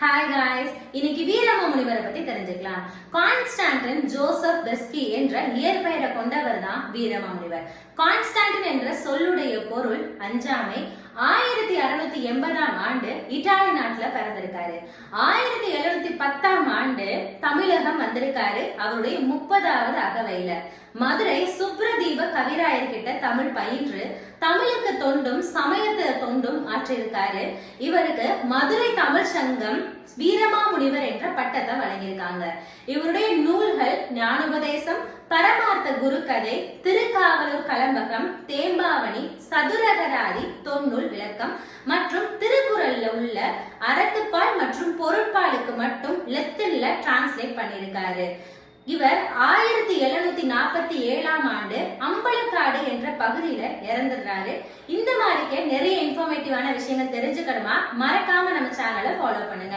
Hi guys இன்னைக்கு வீரம முனிவரை பத்தி தெரிஞ்சுக்கலாம். கான்ஸ்டாண்டின் ஜோசப் பெஸ்கி என்ற இயற்பெயரை கொண்டவர் தான் வீரம முனிவர் கான்ஸ்டாண்டின் என்ற சொல்லுடைய பொருள் அஞ்சாமை ஆயிரத்தி அறுநூத்தி எண்பதாம் ஆண்டு இட்டாலி நாட்டுல பிறந்திருக்காரு. ஆயிரத்தி எழுநூத்தி பத்தாம் ஆண்டு தமிழகம் வந்திருக்காரு. அவருடைய முப்பதாவது அகவையில. மதுரை சுப்ரதீப கவிராயர் கிட்ட தமிழ் பயின்று தமிழுக்கு தொண்டும் சமயத்து தொண்டும் ஆற்றியிருக்காரு இவருக்கு மதுரை தமிழ் சங்கம் வீரமாமுனிவர் என்ற பட்டத்தை வழங்கியிருக்காங்க. இவருடைய நூல்கள் ஞானோபதேசம் பரமார்த்த குருகதை திருக்காவலூர் கலம்பகம் தேம்பாவணி சதுரகராதி தொன்னூல் விளக்கம் மற்றும் திருக்குறள்ல உள்ள அறத்துப்பால் மற்றும் பொருட்பாலுக்கு மட்டும் லெத்தின்ல டிரான்ஸ்லேட் பண்ணியிருக்காரு. இவர் ஆயிரத்தி எழுநூத்தி நாற்பத்தி ஏழாம் ஆண்டு அம்பலக்காடு என்ற பகுதியில இறந்துடுறாரு. இந்த மாதிரிக்கே நிறைய இன்ஃபர்மேட்டிவான விஷயங்கள் தெரிஞ்சுக்கணுமா மறக்காம நம்ம சேனலை ஃபாலோ பண்ணுங்க.